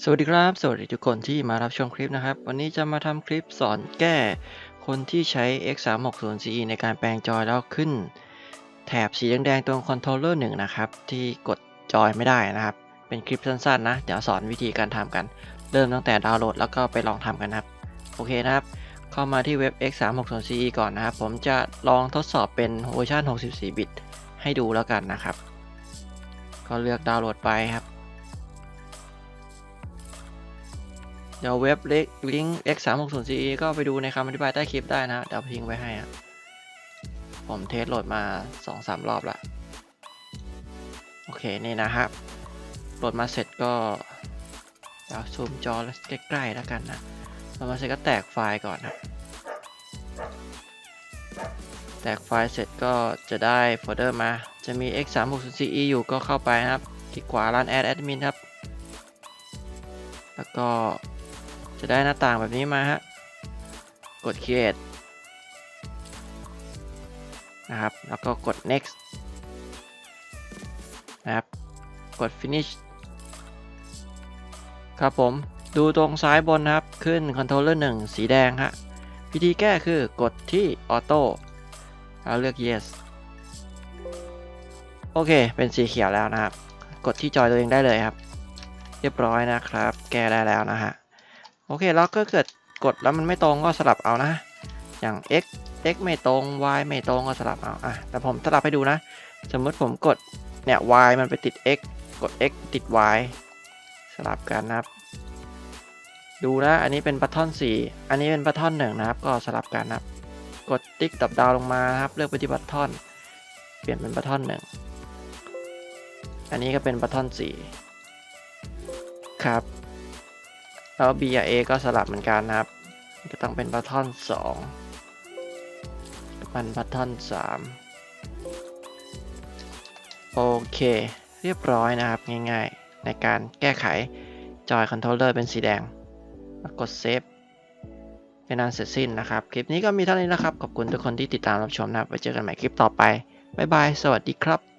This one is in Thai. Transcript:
สวัสดีครับ สวัสดีทุกคนที่มารับชมคลิปนะครับ วันนี้จะมาทำคลิปสอนแก้คนที่ใช้ X360CE ในการแปลงจอยแล้วขึ้น แถบสีแดงๆตรงคอนโทรลเลอร์หนึ่งนะครับ ที่กดจอยไม่ได้นะครับ เป็นคลิปสั้นๆนะ เดี๋ยวสอนวิธีการทำกัน เริ่มตั้งแต่ดาวน์โหลดแล้วก็ไปลองทำกันนะครับ โอเคนะครับ เข้ามาที่เว็บ X360CE ก่อนนะครับ ผมจะลองทดสอบเป็นเวอร์ชัน64 บิต ให้ดูแล้วกันนะครับ ก็เลือกดาวน์โหลดไปครับ เดี๋ยวเว็บเล็กลิงก์ x 3 6 0 ce ก็ไปดูในคำอธิบายใต้คลิปได้นะเดี๋ยวทิ้งไว้ให้อะผมเทสโหลดมา 2-3 รอบละโอเค นี่นะครับ โหลดมาเสร็จก็เดี๋ยวซูมจอใกล้ๆแล้วกันนะโหลดมาเสร็จก็แตกไฟล์ก่อนนะ แตกไฟล์เสร็จก็จะได้โฟลเดอร์มา จะมี x 3 6 0 ce อยู่ก็เข้าไปนะครับ คลิกขวา run add admin ครับ แล้วก็ จะได้หน้าต่างแบบนี้มาฮะ กด create นะครับ แล้วก็กด next นะครับ กด finish ครับผม ดูตรงซ้ายบนนะครับ ขึ้น controller 1 สีแดงฮะ วิธีแก้คือกดที่ auto แล้วเลือก yes โอเค เป็นสีเขียวแล้วนะครับ กดที่จอยตัวเองได้เลยครับ เรียบร้อยนะครับ แก้ได้แล้วนะฮะ โอเคแล้วก็เกิดกดแล้วมันไม่ตรงก็สลับเอานะ อย่าง x x ไม่ตรง y ไม่ตรงก็สลับเอาอะแต่ผมสลับให้ดูนะ สมมติผมกดเนี่ย y มันไปติด x กด x ติด y สลับกันนะครับ ดูนะ อันนี้เป็นบัตทอน4อันนี้เป็นบัตทอน1นะครับ ก็สลับกันนะครับ กดติ๊กดับดาวลงมาครับ เลือกไปที่บัตทอน เปลี่ยนเป็นบัตทอน1อันนี้ก็เป็นบัตทอน4ครับ แล้ว B กับ A ก็สลับเหมือนกันนะครับ ก็ต้องเป็นบัตทอน2มันบัตทอน3โอเค เรียบร้อยนะครับ ง่ายๆ ในการแก้ไขจอยคอนโทรลเลอร์เป็นสีแดง กดเซฟเป็นอันเสร็จสิ้นนะครับ คลิปนี้ก็มีเท่านี้นะครับ ขอบคุณทุกคนที่ติดตามรับชมนะครับไว้เจอกันใหม่คลิปต่อไป บ๊ายบาย สวัสดีครับ